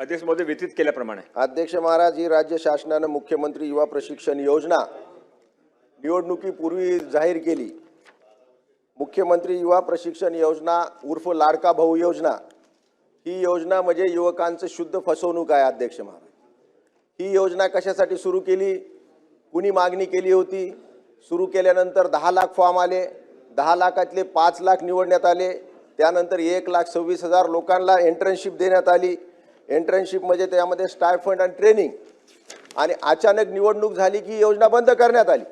अध्यक्ष महोदय वितरित केल्याप्रमाणे. अध्यक्ष महाराज ही राज्य शासनानं मुख्यमंत्री युवा प्रशिक्षण योजना निवडणुकीपूर्वी जाहीर केली. मुख्यमंत्री युवा प्रशिक्षण योजना उर्फ लाडका भाऊ योजना ही योजना म्हणजे युवकांचं शुद्ध फसवणूक आहे अध्यक्ष महाराज. ही योजना कशासाठी सुरू केली? कुणी मागणी केली होती? सुरू केल्यानंतर दहा लाख फॉर्म आले. दहा लाखातले पाच लाख निवडण्यात आले. त्यानंतर एक लाख सव्वीस हजार लोकांना एंट्रन्शिप देण्यात आली. एंट्रनशिप म्हणजे त्यामध्ये स्टायफंड आणि ट्रेनिंग आणि अचानक निवडणूक झाली की योजना बंद करण्यात आली.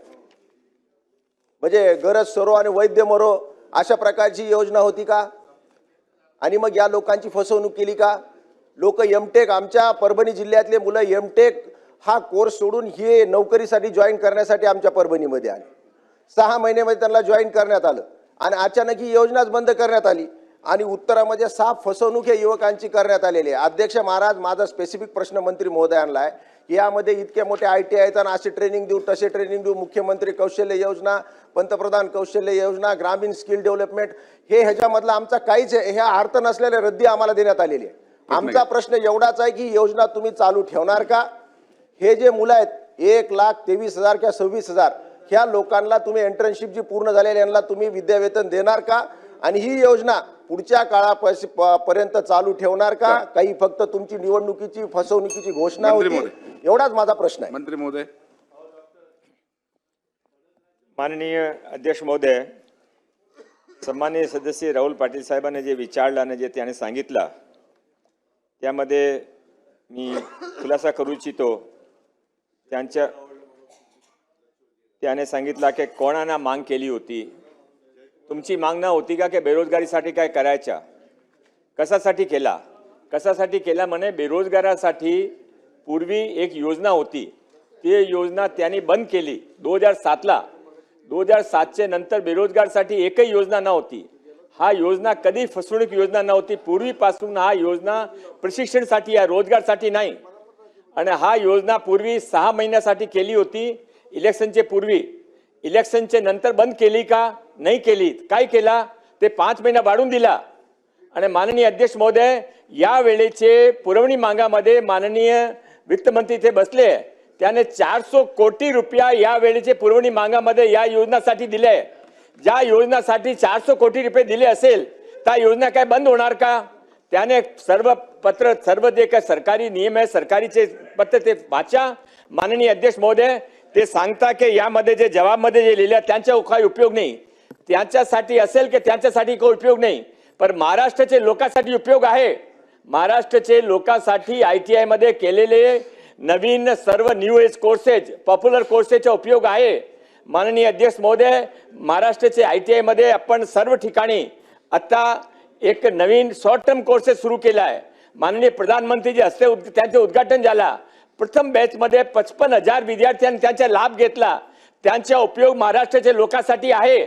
म्हणजे गरज सरो आणि वैद्य मरो अशा प्रकारची योजना होती का? आणि मग या लोकांची फसवणूक केली का? लोक एमटेक आमच्या परभणी जिल्ह्यातले मुलं एमटेक हा कोर्स सोडून हे नोकरीसाठी जॉईन करण्यासाठी आमच्या परभणीमध्ये आले. सहा महिन्यामध्ये त्यांना जॉईन करण्यात आलं. आणि अचानक ही योजनाच बंद करण्यात आली. आणि उत्तरामध्ये साफ फसवणूक या युवकांची करण्यात आलेली आहे. अध्यक्ष महाराज माझा स्पेसिफिक प्रश्न मंत्री महोदयांना आहे. की यामध्ये इतके मोठे आय टी आणि असे ट्रेनिंग देऊ तसे ट्रेनिंग देऊ मुख्यमंत्री कौशल्य योजना पंतप्रधान कौशल्य योजना ग्रामीण स्किल डेव्हलपमेंट हे ह्याच्यामधला आमचा काहीच आहे. ह्या अर्थ नसलेल्या रद्दी आम्हाला देण्यात आलेली आहे. आमचा प्रश्न एवढाच आहे की ही योजना तुम्ही चालू ठेवणार का? हे जे मुलं आहेत एक लाख तेवीस हजार किंवा सव्वीस हजार ह्या लोकांना तुम्ही एंट्रन्शिप जी पूर्ण झालेली यांना तुम्ही विद्यावेतन देणार का? आणि ही योजना पुढच्या काळापर्यंत चालू ठेवणार का? काही फक्त तुमची निवडणुकीची फसवणुकीची घोषणा होती. एवढाच माझा प्रश्न आहे. मंत्री महोदय. माननीय अध्यक्ष महोदय सन्माननीय सदस्य राहुल पाटील साहेबांनी जे विचारलं आणि जे त्याने सांगितलं त्यामध्ये मी खुलासा करू इच्छितो. त्यांच्या त्याने सांगितलं की कोणाना मांग केली होती? तुमची मागणं होती का की बेरोजगारीसाठी काय करायच्या? कशासाठी केला? कशासाठी केला म्हणे? बेरोजगारासाठी पूर्वी एक योजना होती. ती योजना त्यांनी बंद केली. दोन हजार सातला. दोन हजार सातचे नंतर बेरोजगारसाठी एकही योजना नव्हती. हा योजना कधी फसवणूक योजना नव्हती. पूर्वीपासून हा योजना प्रशिक्षणसाठी आहे रोजगारसाठी नाही. आणि हा योजना पूर्वी सहा महिन्यासाठी केली होती. इलेक्शनचे पूर्वी. इलेक्शनचे नंतर बंद केली का? नाही केली. काय केला? ते पाच महिना वाढून दिला. आणि माननीय अध्यक्ष महोदय या वेळेचे पुरवणी मागामध्ये माननीय वित्तमंत्री इथे बसले. त्याने चारशे कोटी रुपया या वेळेचे पुरवणी मागामध्ये या योजनासाठी दिले. ज्या योजनासाठी चारशे कोटी रुपये दिले असेल त्या योजना काय बंद होणार का? त्याने सर्व पत्र सर्व जे काय सरकारी नियम आहे सरकारीचे पत्र ते वाचा. माननीय अध्यक्ष महोदय ते सांगता की यामध्ये जे जबाबमध्ये जे लिहिलं त्यांचा काही उपयोग नाही. त्यांच्यासाठी असेल की त्यांच्यासाठी काही उपयोग नाही. पण महाराष्ट्राचे लोकांसाठी उपयोग आहे. महाराष्ट्राचे लोकांसाठी आय टी आयमध्ये केलेले नवीन सर्व न्यू एज कोर्सेस पॉप्युलर कोर्सेसचा उपयोग आहे. माननीय अध्यक्ष महोदय महाराष्ट्राचे आय टी आयमध्ये आपण सर्व ठिकाणी आत्ता एक नवीन शॉर्ट टर्म कोर्सेस सुरू केला आहे माननीय प्रधानमंत्रीचे हस्ते उद- त्यांचे उद्घाटन झाला. प्रथम बॅचमध्ये पचपन हजार विद्यार्थ्यांनी त्यांचा लाभ घेतला. त्यांचा उपयोग महाराष्ट्राच्या लोकांसाठी आहे.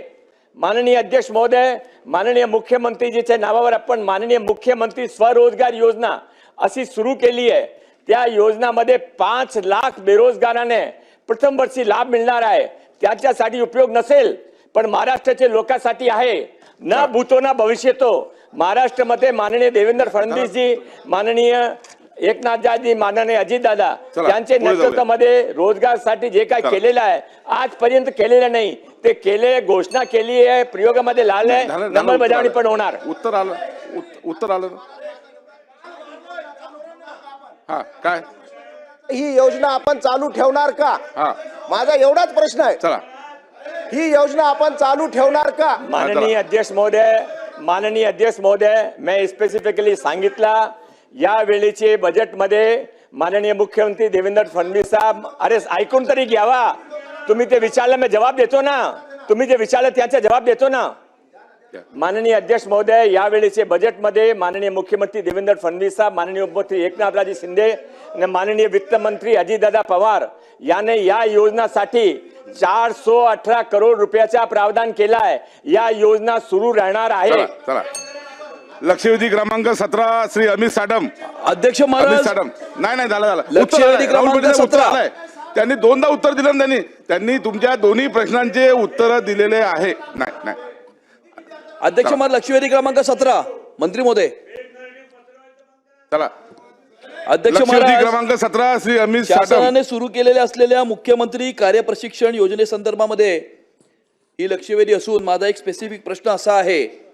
माननीय अध्यक्ष महोदय माननीय मुख्यमंत्रीजीच्या नावावर आपण माननीय मुख्यमंत्री स्वरोजगार योजना अशी सुरू केली आहे. त्या योजनामध्ये पाच लाख बेरोजगाराने प्रथम वर्षी लाभ मिळणार आहे. त्याच्यासाठी उपयोग नसेल पण महाराष्ट्राच्या लोकांसाठी आहे. न भूतो ना भविष्यतो. महाराष्ट्रामध्ये माननीय देवेंद्र फडणवीसजी माननीय एकनाथजी माननीय अजितदादा जाऊया. नेतृत्वामध्ये रोजगारसाठी जे काय. केलेलं आहे आजपर्यंत केलेलं नाही. ते केले घोषणा केली आहे प्रयोगामध्ये लाल आहे. झालं अंमलबजावणी पण होणार. उत्तर आलं. उत- उत्तर आलं हा काय? ही योजना आपण चालू ठेवणार का? हा. माझा एवढाच प्रश्न आहे. चला. ही योजना आपण चालू ठेवणार का? माननीय अध्यक्ष महोदय माननीय अध्यक्ष महोदय मैं स्पेसिफिकली सांगितला या वेळेचे बजेटमध्ये माननीय मुख्यमंत्री देवेंद्र फडणवीस साहेब अरे ऐकून तरी घ्यावा. तुम्ही ते विचारलं मी जबाब देतो ना. तुम्ही जे विचारलं त्याचा जबाब देतो ना. माननीय अध्यक्ष महोदय यावेळेचे बजेटमध्ये माननीय मुख्यमंत्री देवेंद्र फडणवीस साहेब माननीय उपमुख्यमंत्री एकनाथराजे शिंदे आणि माननीय वित्तमंत्री अजितदादा पवार याने या योजनासाठी चार सो अठरा करोड रुपयाचा प्रावधान केला आहे या योजना सुरू राहणार आहे. लक्षवेधी क्रमांक सतरा श्री अमित साडम अध्यक्ष अमित महाराज. साडम नाही नाही झालं झालं. लक्षवेधी उत्तर. राहुल क्रमांक पाटील उत्तर 17. आलंय. त्यांनी दोनदा उत्तर दिलं ना त्यांनी. त्यांनी तुमच्या दोन्ही प्रश्नांचे उत्तर दिलेले आहे. नाही नाही. अध्यक्ष महाराज लक्षवेधी क्रमांक सतरा. मंत्री महोदय चला. अध्यक्ष लक्षवेधी महाराज क्रमांक सतरा श्री अमित साटम शासनाने सुरू केलेल्या असलेल्या मुख्यमंत्री कार्यप्रशिक्षण योजनेसंदर्भामध्ये ही लक्षवेधी असून माझा एक स्पेसिफिक प्रश्न असा आहे.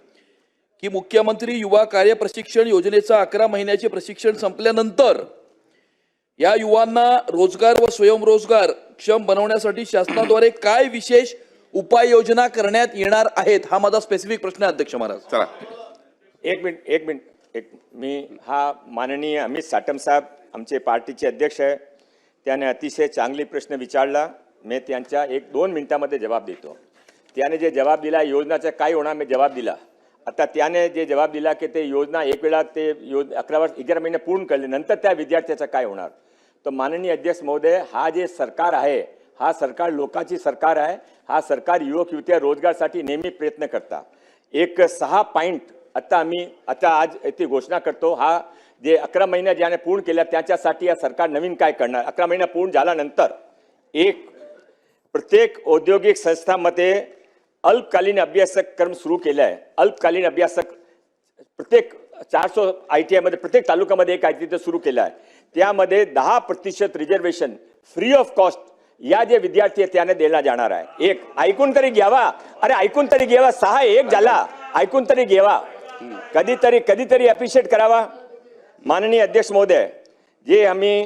की मुख्यमंत्री युवा कार्यप्रशिक्षण योजनेचा अकरा महिन्याचे प्रशिक्षण संपल्यानंतर या युवांना रोजगार व स्वयंरोजगार क्षम बनवण्यासाठी शासनाद्वारे काय विशेष उपाययोजना करण्यात येणार आहेत? हा माझा स्पेसिफिक प्रश्न आहे अध्यक्ष महाराज. चला. एक मिनिट एक मिनिट. एक मी हा माननीय अमित साटम साहेब आमचे पार्टीचे अध्यक्ष आहे. त्याने अतिशय चांगली प्रश्न विचारला. मी त्यांच्या एक दोन मिनिटामध्ये जबाब देतो. त्याने जे जबाब दिला योजनाचा काय होणार मी जबाब दिला. आता त्याने जे जबाब दिला की ते योजना एक वेळा ते योज अकरा वर्ष अकरा महिने पूर्ण करले नंतर त्या विद्यार्थ्याचं काय होणार? तर माननीय अध्यक्ष महोदय हा जे सरकार आहे हा सरकार लोकांची सरकार आहे हा सरकार युवक युवत्या रोजगारसाठी नेहमी प्रयत्न करता. एक सहा पॉईंट आता आम्ही आता आज ती घोषणा करतो हा जे अकरा महिन्या ज्याने पूर्ण केल्या त्याच्यासाठी या सरकार नवीन काय करणार? अकरा महिना पूर्ण झाल्यानंतर एक प्रत्येक औद्योगिक संस्थांमध्ये अल्पकालीन अभ्यासक क्रम सुरू केला आहे अल्पकालीन अभ्यासक प्रत्येक चारशे आय टी आयमध्ये प्रत्येक तालुक्यामध्ये एक आय टी सुरू केला आहे त्यामध्ये दहा प्रतिशत रिझर्वेशन फ्री ऑफ कॉस्ट या जे विद्यार्थी आहेत त्याने दिला जाणार आहे. एक ऐकून तरी घ्यावा. अरे ऐकून तरी घ्यावा. सहा एक झाला. ऐकून तरी घ्यावा. कधीतरी कधीतरी अप्रिशिएट करावा. माननीय अध्यक्ष महोदय जे आम्ही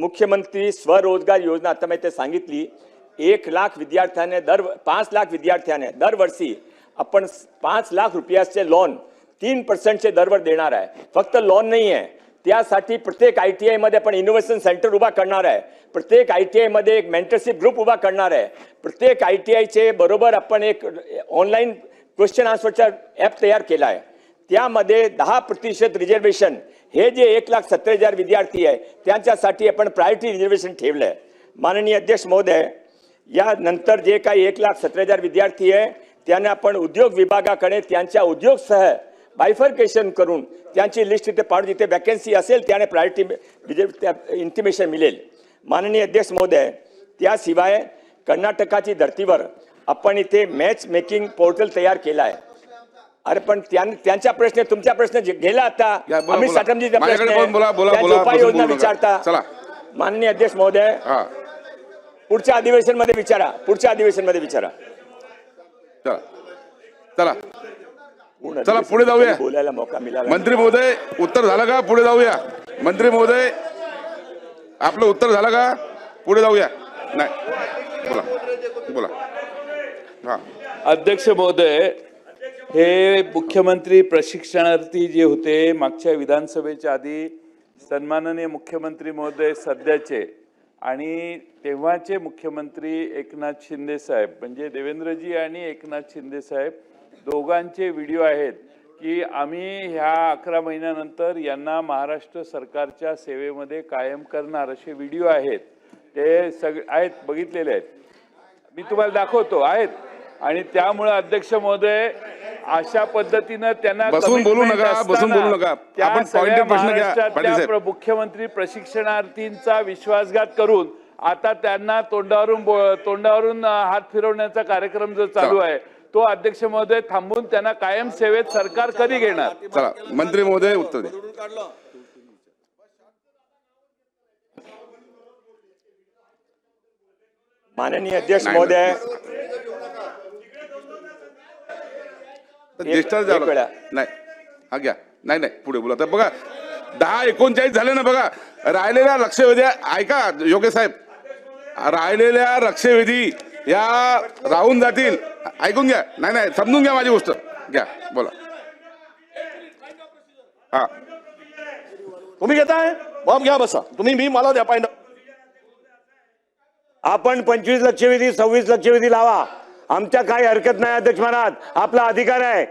मुख्यमंत्री स्वरोजगार योजना आता मी ते सांगितली एक लाख विद्यार्थ्याने दर पाच लाख विद्यार्थ्याने दरवर्षी आपण पाच लाख रुपयाचे लोन तीन पर्सेंटचे दरवर देणार आहे. फक्त लोन नाही आहे त्यासाठी प्रत्येक आय टी आयमध्ये आपण इनोव्हेशन सेंटर उभा करणार आहे. प्रत्येक आय टी आयमध्ये एक मेंटरशिप ग्रुप उभा करणार आहे. प्रत्येक आय टी आयचे बरोबर आपण एक ऑनलाईन क्वेश्चन आन्सरचा ॲप तयार केला आहे. त्यामध्ये दहा प्रतिशत रिझर्वेशन हे जे एक लाख सत्तर हजार विद्यार्थी आहे त्यांच्यासाठी आपण प्रायोरिटी रिझर्वेशन ठेवलं आहे माननीय अध्यक्ष महोदय यानंतर जे काही एक लाख सत्तर हजार विद्यार्थी आहे त्यांना आपण उद्योग विभागाकडे त्यांच्या उद्योगसह बायफर्केशन करून त्यांची लिस्ट तिथे पाडून जिथे वॅकन्सी असेल त्याने प्रायोरिटी इंटिमेशन मिळेल. माननीय अध्यक्ष महोदय त्याशिवाय कर्नाटकाची धर्तीवर आपण इथे मॅच मेकिंग पोर्टल तयार केला आहे अरे पण त्यां- त्यांचा प्रश्न तुमचा प्रश्न जे- गेला आता. अमित. साटमजीचा प्रश्न बोला, उपाययोजना. विचारता. चला. माननीय अध्यक्ष महोदय हा. पुढच्या अधिवेशनमध्ये विचारा. पुढच्या अधिवेशनमध्ये विचारा. चला. चला. पुढे जाऊया. बोलायला मौका मिळाला मंत्री महोदय उत्तर झालं का? पुढे जाऊया. मंत्री महोदय आपलं उत्तर झालं का? पुढे जाऊया. नाही. बोला. बोला. हा. अध्यक्ष महोदय हे मुख्यमंत्री प्रशिक्षणार्थी जे होते मागच्या विधानसभेच्या आधी सन्माननीय मुख्यमंत्री महोदय सध्याचे आणि तेव्हाचे मुख्यमंत्री एकनाथ शिंदे साहेब. म्हणजे देवेंद्रजी आणि एकनाथ शिंदे साहेब दोघांचे व्हिडिओ आहेत की आम्ही ह्या अकरा महिन्यानंतर यांना महाराष्ट्र सरकारच्या सेवेमध्ये कायम करणार असे व्हिडिओ आहेत. ते सग आहेत बघितलेले आहेत. मी तुम्हाला दाखवतो आहेत. आणि त्यामुळे अध्यक्ष महोदय अशा पद्धतीनं त्यांना बसून बोलू नका, बसून बोलू नका. आपण प्रश्न घ्या, मुख्यमंत्री प्रशिक्षणार्थींचा विश्वासघात करून आता त्यांना तोंडावरून तोंडावरून हात फिरवण्याचा कार्यक्रम जो चालू. आहे तो अध्यक्ष महोदय थांबून त्यांना कायम सेवेत सरकार कधी घेणार चला मंत्री महोदय उत्तर दे माननीय अध्यक्ष महोदय तर एक वेळा. नाही. हा घ्या. नाही नाही. पुढे बोला. तर बघा दहा एकोणचाळीस झाले ना बघा. राहिलेल्या लक्षवेधी ऐका योगेश साहेब. राहिलेल्या लक्षवेधी या राहून जातील. ऐकून घ्या. नाही नाही. समजून घ्या माझी गोष्ट. घ्या. बोला. हा. तुम्ही घेताय? बॉम्ब घ्या बसा. तुम्ही मी मला द्या पाहिजे आपण पंचवीस लक्षवेधी सव्वीस लक्षवेधी लावा. आमच्या काही हरकत नाही अध्यक्ष महाराज. आपला अधिकार आहे.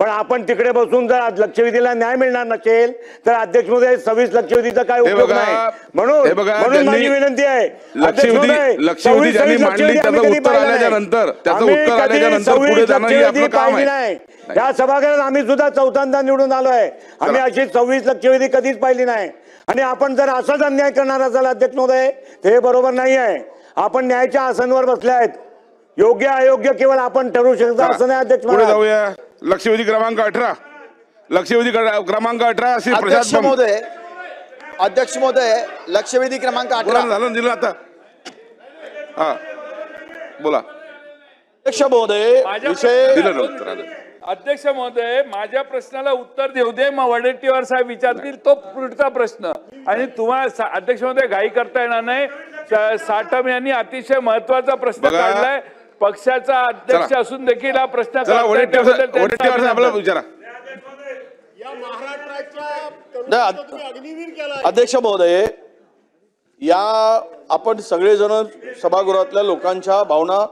पण आपण तिकडे बसून जर लक्षवेधीला न्याय मिळणार नसेल तर अध्यक्ष महोदय सव्वीस लक्षवेधीचा काय उपयोग नाही. म्हणून म्हणून माझी विनंती आहे अध्यक्ष लक्षवेधी महोदय, लक्षवेधी 26 ज्यांनी मांडली लक्षवेधी आम्ही त्याचं कधी उत्तर पाहिलं आल्याच्या नाही. नंतर त्याचं आम्ही उत्तर कधी आल्याच्यानंतर 26 पुढे जाणं लक्षवेधी आपलं काम पाहिली आहे नाही. या सभागृहात आम्ही सुद्धा चौथ्यांदा निवडून आलो आहे आम्ही अशी सव्वीस लक्षवेधी कधीच पाहिली नाही. आणि आपण जर असाच अन्याय करणार असाल अध्यक्ष महोदय हे बरोबर नाही आहे आपण न्यायाच्या आसनवर बसले आहेत. योग्य अयोग्य केवळ आपण ठरवू शकतो असं नाही अध्यक्ष पुढे महाराज. जाऊया. लक्षवेधी क्रमांक अठरा. लक्षवेधी क्र- क्रमांक अठरा श्री अध्यक्ष प्रसाद बंब. महोदय अध्यक्ष महोदय लक्षवेधी क्रमांक बोला अठरा ना, झालं ना, दिलं आता. हा. बोला. अध्यक्ष महोदय माझ्या विषय दिलं ना उत्तर आलं. अध्यक्ष महोदय माझ्या प्रश्नाला उत्तर देऊ दे मग वडेट्टीवार साहेब विचारतील तो पुढचा प्रश्न. आणि तुम्हाला सा- अध्यक्ष महोदय घाई करता येणार नाही. स- साटम यांनी अतिशय महत्त्वाचा प्रश्न बघा. काढलाय. पक्षाचा अध्यक्ष. असून देखील हा प्रश्न. विचारा. अध्यक्ष महोदय या आपण सगळेजण सभागृहातल्या लोकांच्या भावना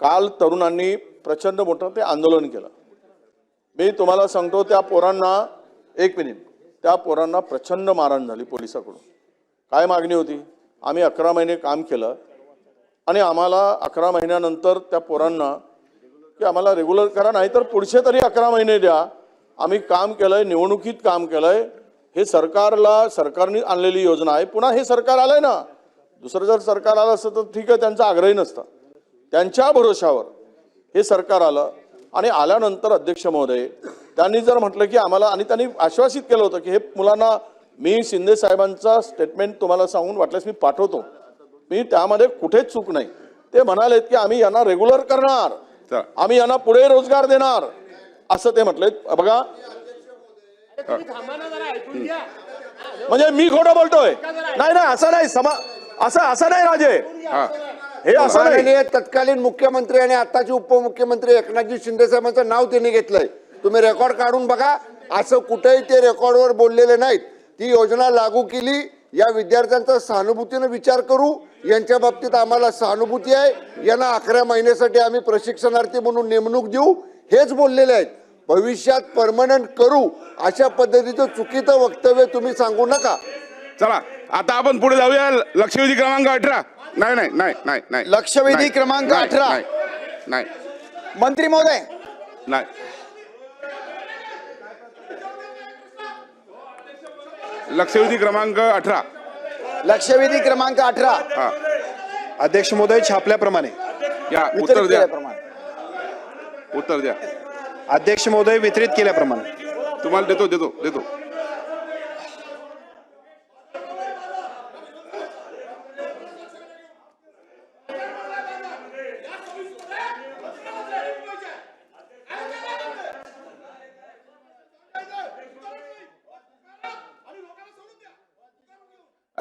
काल तरुणांनी प्रचंड मोठं ते आंदोलन केलं. मी तुम्हाला सांगतो त्या पोरांना एक मिनिट त्या पोरांना प्रचंड मारहाण झाली पोलिसाकडून. काय मागणी होती? आम्ही अकरा महिने काम केलं. आणि आम्हाला अकरा महिन्यानंतर त्या पोरांना की आम्हाला रेग्युलर करा नाही तर पुढचे तरी अकरा महिने द्या. आम्ही काम केलं आहे निवडणुकीत काम केलं आहे हे सरकारला सरकारने आणलेली योजना आहे. पुन्हा हे सरकार आलं आहे ना. दुसरं जर सरकार आलं असतं तर ठीक आहे त्यांचा आग्रही नसता. त्यांच्या भरोशावर हे सरकार आलं. आणि आल्यानंतर अध्यक्ष महोदय त्यांनी जर म्हटलं की आम्हाला आणि त्यांनी आश्वासित केलं होतं की हे मुलांना मी शिंदे साहेबांचा स्टेटमेंट तुम्हाला सांगून वाटल्यास मी पाठवतो. मी त्यामध्ये कुठेच चूक नाही. ते म्हणालेत की आम्ही यांना रेग्युलर करणार. आम्ही यांना पुढे रोजगार देणार. असं ते म्हटले बघा. म्हणजे मी खोटं बोलतोय. नाही नाही असं नाही. समा असं असं नाही राजे. हा. असं नाही. तत्कालीन मुख्यमंत्री आणि आताचे उपमुख्यमंत्री एकनाथजी शिंदे साहेबांचं नाव त्यांनी घेतलंय. तुम्ही रेकॉर्ड काढून बघा. असं कुठेही ते रेकॉर्डवर बोललेले नाहीत. ती योजना लागू केली. या विद्यार्थ्यांचा सहानुभूतीने विचार करू. यांच्या बाबतीत आम्हाला सहानुभूती आहे. यांना अकरा महिन्यासाठी आम्ही प्रशिक्षणार्थी म्हणून नेमणूक देऊ. हेच बोललेले आहेत. भविष्यात परमनंट करू. अशा पद्धतीचं चुकीचं वक्तव्य तुम्ही सांगू नका. चला आता आपण पुढे जाऊया. लक्षवेधी क्रमांक अठरा. नाही नाही नाही नाही नाही. लक्षवेधी क्रमांक नाही, 18. नाही, नाही. मंत्री महोदय. नाही. लक्षवेधी क्रमांक अठरा. लक्षवेधी क्रमांक अठरा. हा. अध्यक्ष महोदय छापल्याप्रमाणे. या उत्तर वितरित द्या. केल्याप्रमाणे. उत्तर द्या. अध्यक्ष महोदय वितरित केल्याप्रमाणे. तुम्हाला देतो देतो देतो.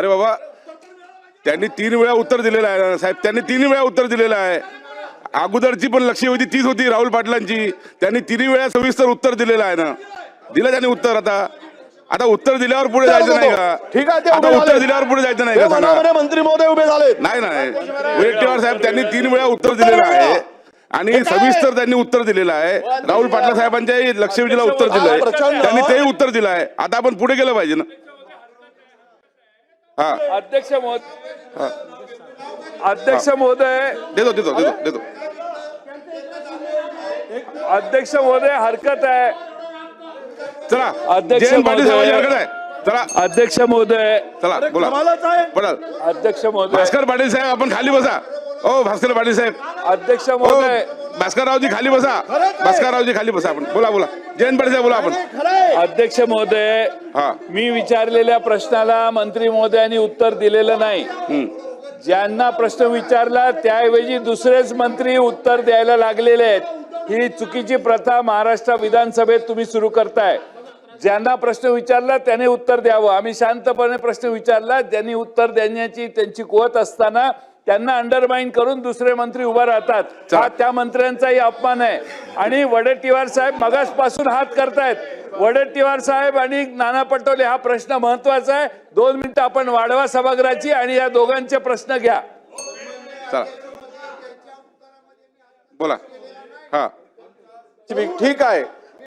अरे बाबा त्यांनी तीन वेळा उत्तर दिलेलं आहे ना साहेब. त्यांनी तीन वेळा उत्तर दिलेलं आहे. अगोदरची पण लक्षवेधी तीच होती राहुल पाटलांची. त्यांनी तिन्ही वेळा सविस्तर उत्तर दिलेलं आहे ना. दिलं त्यांनी उत्तर आता. आता उत्तर दिल्यावर पुढे जायचं नाही का? ठीक आहे आता उत्तर. दिल्यावर पुढे जायचं नाही का मंत्री महोदय उभे झाले. नाही नाही. वडेट्टीवार साहेब त्यांनी तीन वेळा उत्तर दिलेलं आहे. आणि सविस्तर त्यांनी उत्तर दिलेलं आहे. राहुल पाटला साहेबांच्या लक्षवेधीला उत्तर दिलंय. त्यांनी तेही उत्तर दिलं आहे आता आपण पुढे गेलं पाहिजे ना. अध्यक्ष महोदय अध्यक्ष महोदय देतो देतो देतो देतो. अध्यक्ष महोदय हरकत आहे. चला. अध्यक्ष हरकत आहे. चला. अध्यक्ष महोदय चला बोला. कमालच आहे. बोला. अध्यक्ष महोदय भास्कर पाटील साहेब आपण खाली बसा. ओ भास्कर पाटील साहेब. अध्यक्ष महोदय. भास्कररावजी खाली बसा. भास्कररावजी खाली बसा आपण. बोला बोला. जयंत पाटील साहेब बोला आपण. अध्यक्ष महोदय हा. मी विचारलेल्या प्रश्नाला मंत्री महोदयांनी उत्तर दिलेलं नाही. ज्यांना प्रश्न विचारला त्याऐवजी दुसरेच मंत्री उत्तर द्यायला लागलेले आहेत. ही चुकीची प्रथा महाराष्ट्र विधानसभेत तुम्ही सुरू करताय. ज्यांना प्रश्न विचारला त्याने उत्तर द्यावं. आम्ही शांतपणे प्रश्न विचारला ज्यांनी उत्तर देण्याची त्यांची कुवत असताना त्यांना अंडरमाइन करून दुसरे मंत्री उभा राहतात. हा त्या मंत्र्यांचाही अपमान आहे. आणि वडेट्टीवार साहेब मगासपासून हात करतायत. वडेट्टीवार साहेब आणि नाना पटोले हा प्रश्न महत्त्वाचा आहे. दोन मिनिटं आपण वाढवा सभागृहाची आणि या दोघांचे प्रश्न घ्या. चला. बोला. हा. ठीक आहे.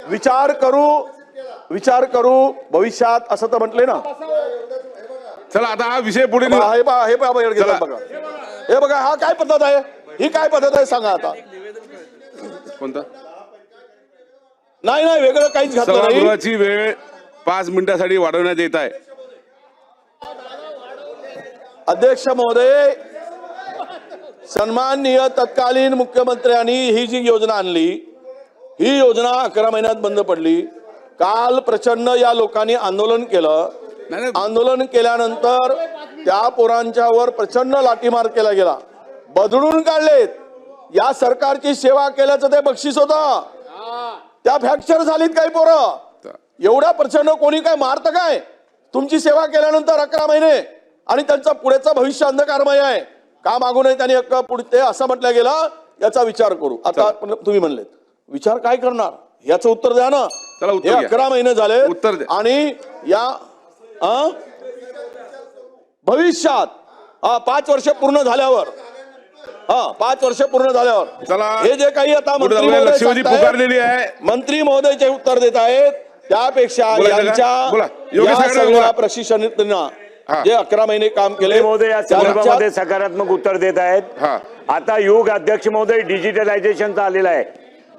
विचार करू विचार करू भविष्यात असं तर म्हटले ना. चला आता हा विषय पुढे हे हे. बघा. हे बघा हा काय पद्धत आहे? ही काय पद्धत आहे सांगा आता. कोणतं? नाही नाही वेगळं काहीच घातलं नाही. सभागृहाची वेळ पाच मिनिटासाठी वाढवण्यात येत आहे. अध्यक्ष महोदय सन्माननीय तत्कालीन मुख्यमंत्र्यांनी ही जी योजना आणली ही योजना अकरा महिन्यात बंद पडली. काल प्रचंड या लोकांनी आंदोलन केलं. आंदोलन केल्यानंतर त्या पोरांच्यावर प्रचंड लाठीमार केला गेला. बदलून काढलेत. या सरकारची सेवा केल्याचं ते बक्षीस होतं. त्या फ्रॅक्चर झालीत काही पोरं. एवढ्या प्रचंड कोणी काय मारतं काय? तुमची सेवा केल्यानंतर अकरा महिने आणि त्यांचं पुढेचं भविष्य अंधकारमय आहे. का मागू नये त्यांनी हक्क पुढे ते असं म्हटलं गेलं याचा विचार करू. आता तुम्ही म्हणलेत. विचार काय करणार? याचं उत्तर द्या ना. अकरा महिने झाले उत्तर. आणि या? भविष्यात हा पाच वर्ष पूर्ण झाल्यावर हा पाच वर्ष पूर्ण झाल्यावर चला. हे जे काही आता मंत्री. महोदय सांगतायत, पुकारलेली आहे. मंत्री महोदय जे उत्तर देत आहेत त्यापेक्षा बोला, बोला. बोला. यांच्या योगेश या साहेब, सगळ्या. प्रशिक्षणार्थींना हा. जे अकरा महिने काम केले महोदय या त्यांच्या- संदर्भामध्ये सकारात्मक उत्तर देत आहेत हा. आता युग अध्यक्ष महोदय डिजिटलायझेशनचा आलेला आहे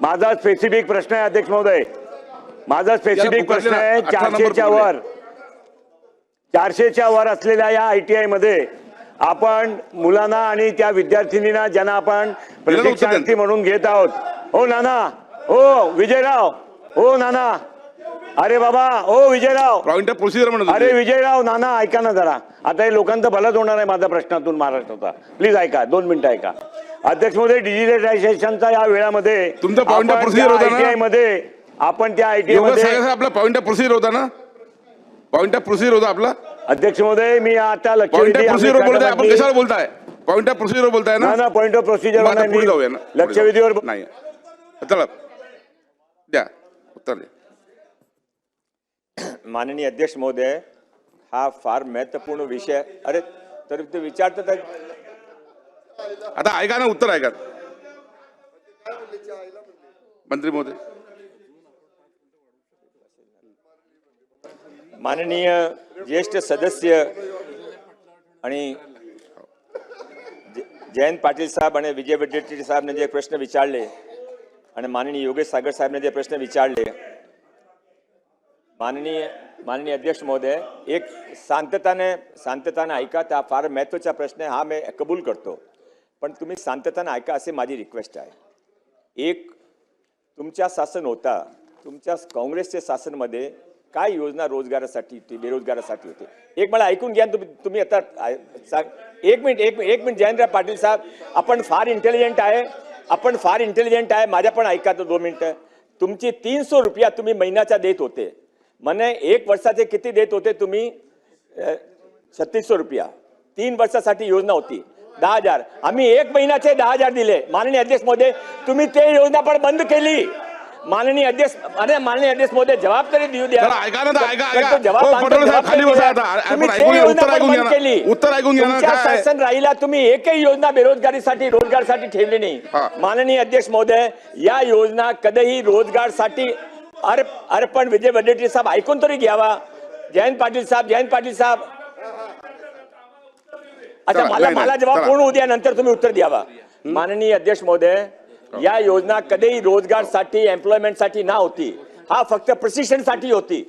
माझा स्पेसिफिक प्रश्न आहे अध्यक्ष महोदय माझा स्पेसिफिक प्रश्न पुकारलेला आहे अठरा नंबर चारशेच्या. वर चारशेच्या वर असलेल्या या आय टी आयमध्ये आपण मुलांना आणि त्या विद्यार्थिनींना ज्यांना आपण प्रशिक्षणार्थी म्हणून घेत आहोत. हो नाना. हो विजयराव. हो नाना. अरे बाबा. हो विजयराव. प्रोसिजर अरे. विजयराव नाना ऐका ना जरा. आता हे लोकांचं भलंच होणार आहे माझ्या प्रश्नातून महाराष्ट्राचा. प्लीज ऐका दोन मिनिटं ऐका. अध्यक्ष महोदय डिजिटलायझेशनच्या या वेळामध्ये तुमचा मध्ये आपण त्या आयटीआयमध्ये आपला ऑफ प्रोसिजर होता ना? पॉइंट ऑफ प्रोसिजर होता आपला. अध्यक्ष महोदय मी आता पॉइंट लक्षवेधी ऑफ प्रोसिजर बोलताय आपण बोलताय? पॉइंट ऑफ प्रोसिजर बोलताय ना? पॉइंट ऑफ प्रोसिजर जाऊया ना लक्षवेधीवर. नाही. चला द्या उत्तर द्या. माननीय अध्यक्ष महोदय हा फार महत्त्वपूर्ण विषय. अरे तर ते विचारतात. आता ऐका ना उत्तर ऐका. मंत्री महोदय. माननीय ज्येष्ठ सदस्य आणि ज- जयंत पाटील साहेब आणि विजय वडेट्टी साहेबने जे प्रश्न विचारले आणि माननीय योगेश सागर साहेबने जे प्रश्न विचारले माननीय माननीय अध्यक्ष महोदय एक शांतताने शांतताने ऐका त्या फार महत्त्वाचा प्रश्न आहे हा मी कबूल करतो. पण तुम्ही शांतताने ऐका असे माझी रिक्वेस्ट आहे. एक तुमच्या शासन होता तुमच्या काँग्रेसच्या शासनमध्ये काय योजना रोजगारासाठी होती बेरोजगारासाठी होती? एक मला ऐकून घ्या तुम्ही तुम्ही आता सांग- एक मिनिट एक एक मिनिट जयंतराव पाटील साहेब आपण फार इंटेलिजंट आहे आपण फार इंटेलिजंट आहे माझ्या पण ऐका तर दोन मिनटं. तुमची तीन सौ रुपया तुम्ही महिन्याचा देत होते. म्हणे एक वर्षाचे किती देत होते तुम्ही? छत्तीसशे रुपया. तीन वर्षासाठी योजना होती. दहा हजार. आम्ही एक महिन्याचे दहा हजार दिले. माननीय अध्यक्ष महोदय तुम्ही ते योजना पण बंद केली. माननीय अध्यक्ष अरे माननीय अध्यक्ष महोदय जबाब तरी देऊ द्या ऐका ना ऐका, ऐका. जबाब हो, खाली बसा. आता. उत्तर ऐकून? शासन राहिला तुम्ही एकही योजना बेरोजगारीसाठी रोजगारसाठी ठेवली नाही. माननीय अध्यक्ष महोदय या योजना कधीही रोजगारसाठी अरे अरे पण विजय वडेट्टीवार साहेब ऐकून तरी घ्यावा जयंत पाटील साहेब जयंत पाटील साहेब अच्छा मला मला जवाब. पूर्ण उद्या नंतर तुम्ही उत्तर द्यावा माननीय अध्यक्ष महोदय या योजना कधीही रोजगारसाठी एम्प्लॉयमेंटसाठी ना होती. हा फक्त प्रशिक्षणसाठी होती.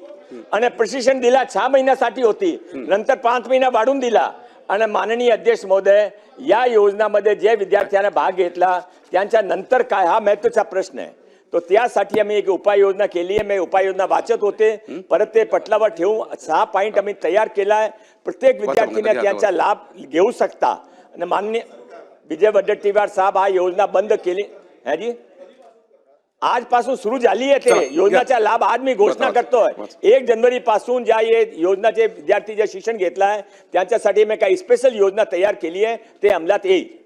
आणि प्रशिक्षण दिला सहा महिन्यासाठी होती. नंतर पाच महिना वाढून दिला. आणि माननीय अध्यक्ष महोदय या योजनामध्ये जे विद्यार्थ्यांना भाग घेतला त्यांच्या नंतर काय हा महत्त्वाचा प्रश्न आहे. तो त्यासाठी आम्ही एक उपाययोजना केली आहे. मी उपाययोजना वाचत होते. परत ते पटलावर ठेवून सहा पॉईंट आम्ही तयार केलाय. प्रत्येक विद्यार्थीने त्यांचा लाभ घेऊ शकता. आणि माननीय विजय वडेट्टीवार साहेब हा योजना बंद केली. है जी? आजपासून सुरू झाली आहे ते. योजनाचा लाभ आज मी घोषणा करतोय. एक जानेवारी पासून ज्या ये योजनाचे विद्यार्थी जे शिक्षण घेतलाय त्यांच्यासाठी मी काही स्पेशल योजना तयार केली आहे. ते अंमलात येईल.